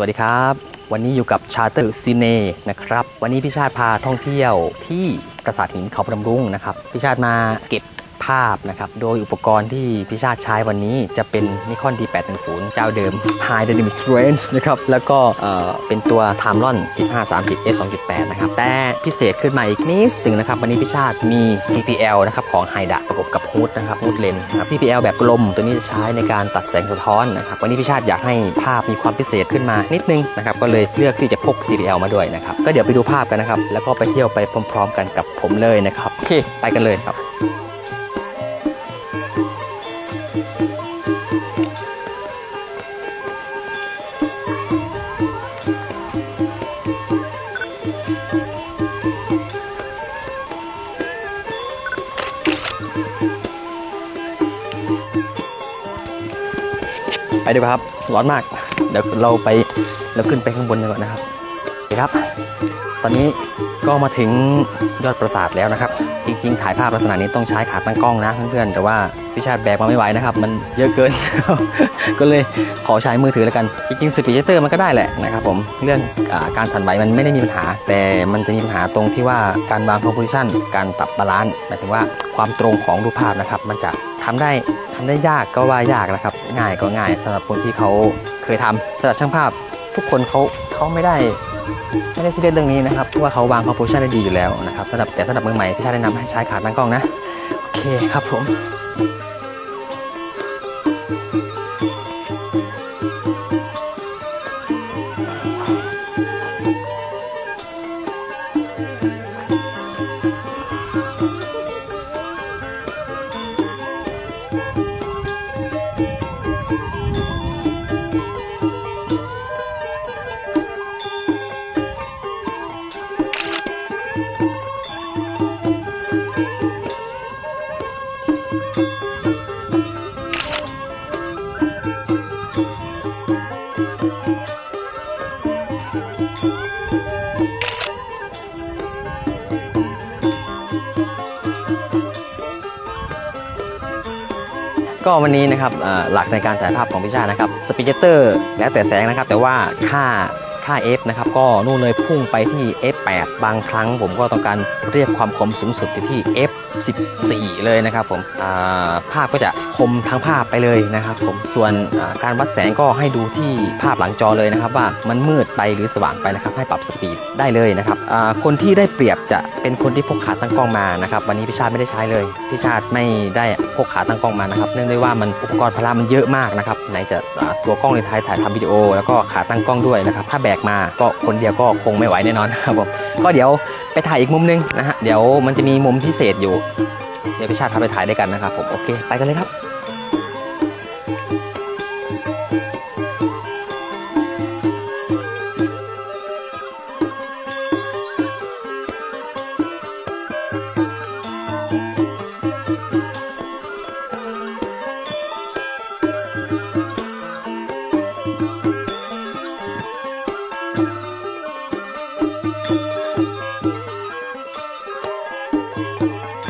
วัสดีครับ วันนี้อยู่กับชาเตอร์ซีเนนะครับ วันนี้พี่ชาติพาท่องเที่ยวที่ปราสาทหินเขาพนมรุ้งนะครับ พี่ชาติมาเก็บ ภาพนะครับ โดยอุปกรณ์ที่พี่ชาติใช้วันนี้จะเป็น Nikon D810 เจ้าเดิม High Dynamic Range นะครับ แล้วก็เอ่อเป็นตัว Tamron 1530 f 2.8 นะครับ แต่พิเศษขึ้นมาอีกนิดหนึ่งนะครับ วันนี้พี่ชาติมี TPL นะครับของ h y d a ประกบกับฮูดนะครับฮูดเลนนะครับ TPL แบบกลมตัวนี้จะใช้ในการตัดแสงสะท้อนนะครับ วันนี้พี่ชาติอยากให้ภาพมีความพิเศษขึ้นมานิดนึงนะครับ ก็เลยเลือกที่จะพก TPL มาด้วยนะครับ ก็เดี๋ยวไปดูภาพกันนะครับ แล้วก็ไปเที่ยวไปพร้อม ๆ กันกับผมเลยนะครับ โอเค ไปกันเลยครับ ดีกว่าครับ ร้อนมาก เดี๋ยวเราไปเราขึ้นไปข้างบนกันก่อนนะครับครับ ตอนนี้ก็มาถึงยอดปราสาทแล้วนะครับ จริง ๆ ถ่ายภาพลักษณะนี้ต้องใช้ขาตั้งกล้องนะเพื่อนๆแต่ว่าพี่ชาติแบกมาไม่ไหวนะครับ มันเยอะเกิน ก็เลยขอใช้มือถือแล้วกัน จริงๆสปีดเตอร์มันก็ได้แหละนะครับผมเรื่องอการสั่นไหวมันไม่ได้มีปัญหา แต่มันจะมีปัญหาตรงที่ว่าการวางคอมโพสิชันการปรับบาลานซ์หมายถึงว่าความตรงของรูปภาพนะครับ มันจะทำได้ทำได้ยากก็ว่ายากนะครับ ง่ายก็ง่ายสำหรับคนที่เขาเคยทำสำหรับช่างภาพ ทุกคนเขา เขาไม่ได้ไม่ได้ซีเรียสเรื่องนี้นะครับเพราะว่าเขาวางคอมโพชันได้ดีอยู่แล้วนะครับสำหรับแต่สำหรับมือใหม่พี่ชาแนะนำให้ใช้ขาตั้งกล้องนะ โอเคครับผม ก็วันนี้นะครับหลักในการถ่ายภาพของพิชานะครับสปิเกเตอร์แล้วแต่แสงนะครับ แต่ว่าค่าค่า F นะครับก็นู่นเลยพุ่งไปที่ F8 บางครั้งผมก็ต้องการเรียกความคมสูงสุดที่ F 14 เลยนะครับผมภาพก็จะคมทั้งภาพไปเลยนะครับผมส่วนการวัดแสงก็ให้ดูที่ภาพหลังจอเลยนะครับว่ามันมืดไปหรือสว่างไปนะครับให้ปรับสปีดได้เลยนะครับคนที่ได้เปรียบจะเป็นคนที่พกขาตั้งกล้องมานะครับวันนี้พี่ชาติไม่ได้ใช้เลยพี่ชาติไม่ได้พกขาตั้งกล้องมานะครับเนื่องด้วยว่ามันอุปกรณ์พละมันเยอะมากนะครับไหนจะตัวกล้องในท้ายถ่ายทำวิดีโอ แล้วก็ขาตั้งกล้องด้วยนะครับถ้าแบกมาก็คนเดียวก็คงไม่ไหวแน่นอนครับผมก็เดี๋ยวไปถ่ายอีกมุมนึงนะฮะเดี๋ยวมันจะมีมุมพิเศษอยู่เดี๋ยวพี่ชาติพาไปถ่ายด้วยกันนะครับผมโอเคไปกันเลยครับ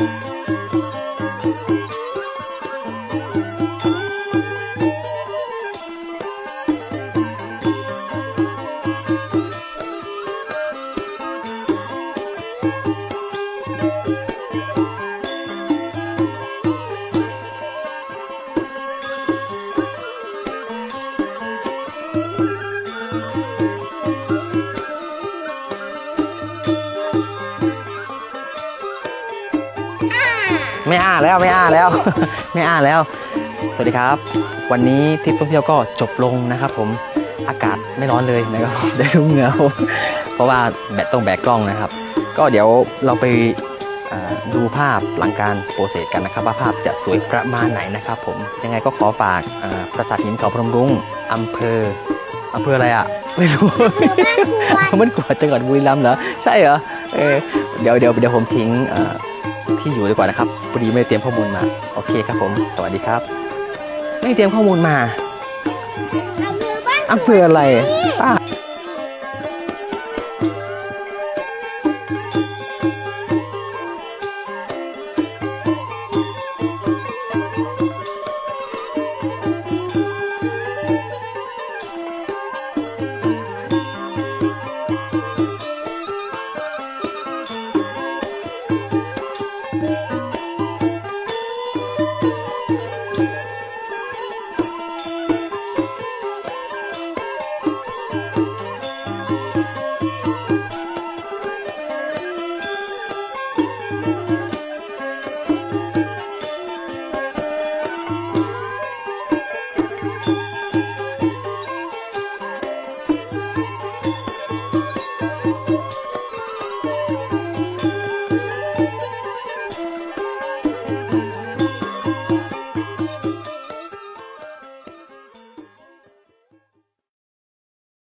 ไม่ อ้าแล้วไม่อ้าแล้ว ไม่อ้าแล้ว สวัสดีครับ วันนี้ทริปท่องเที่ยวก็จบลงนะครับผมอากาศไม่ร้อนเลยนะครับได้ดูเหงื่อผมเพราะว่าแบตต้องแบกกล้องนะครับ ก็เดี๋ยวเราไปอ่าดูภาพหลังการโปรเซสกันนะครับ ว่าภาพจะสวยประมาณไหนนะครับ ผมยังไงก็ขอฝากอ่าปราสาทหินเขาพนมรุ้งอำเภออำเภออะไรอะไม่รู้มันกวดจังหวัดบุรีรัมย์เหรอใช่เหรอเออเดี๋ยวเดี๋ยวเดี๋ยวผมทิ้งเอ่อ ที่อยู่ดีกว่านะครับพอดีไม่ได้เตรียมข้อมูลมาโอเคครับผม สวัสดีครับ ไม่ได้เตรียมข้อมูลมาอำเภอบ้านอำเภออะไรป้า